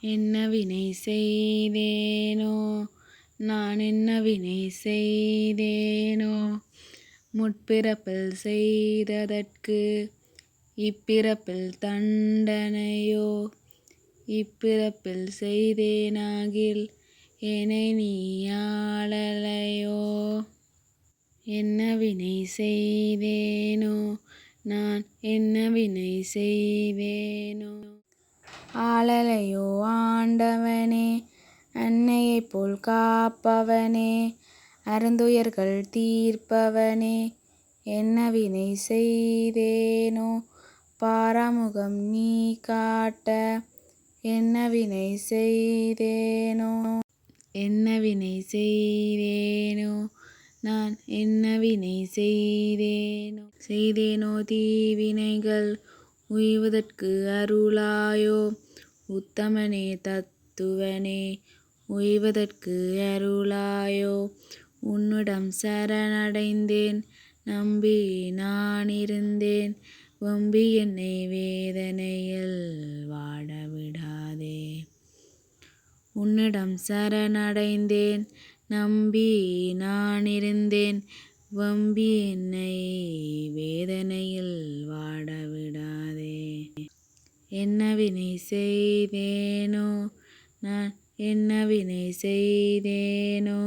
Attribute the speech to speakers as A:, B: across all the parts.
A: என்ன வினை செய்தேனோ? நான் என்ன வினை செய்தேனோ? முற்பிறப்பில் செய்ததற்கு இப்பிறப்பில் தண்டனையோ? இப்பிறப்பில் செய்தேனாகில் என்னை நீ ஆளலையோ? என்ன வினை செய்தேனோ? நான் என்ன வினை செய்தேனோ? ஆளலையோ ஆண்டவனே அன்னையைப் போல் காப்பவனே அருந்துயர்கள் தீர்ப்பவனே என்ன வினை செய்தேனோ பாராமுகம் நீ காட்ட என்ன வினை செய்தேனோ என்ன வினை செய்தேனோ நான் என்ன வினை செய்தேனோ செய்தேனோ தீவினைகள் உய்வதற்கு அருளாயோ. உத்தமனே தத்துவனே உய்வதற்கு அருளாயோ. உன்னிடம் சரணடைந்தேன் நம்பி நான் இருந்தேன் வம்பி என்னை வேதனையில் வாட விடாதே. உன்னிடம் சரணடைந்தேன் நம்பி நான் இருந்தேன் வம்பி என்னை வேதனையில் வாழ என்ன வினை செய்தேனோ? நான் என்ன வினை செய்தேனோ?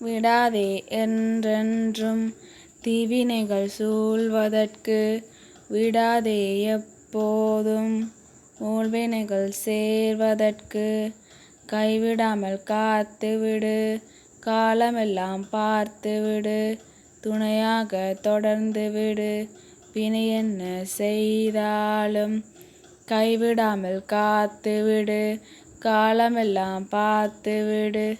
A: விடாதே என்றென்றும் தீவினைகள் சூழ்வதற்கு விடாதே எப்போதும் ஊழ்வினைகள் சேர்வதற்கு கைவிடாமல் காத்துவிடு காலமெல்லாம் பார்த்துவிடு துணையாக தொடர்ந்து விடு வினை என்ன செய்தாலும் கைவிடாமல் காத்து விடு. காலமெல்லாம் பார்த்து விடு.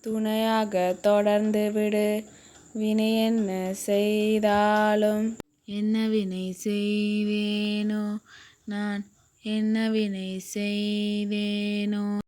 A: துணையாக தொடர்ந்து விடு. வினை என்ன செய்தாலும். என்ன வினை செய்வேனோ நான் என்ன வினை செய்தேனோ.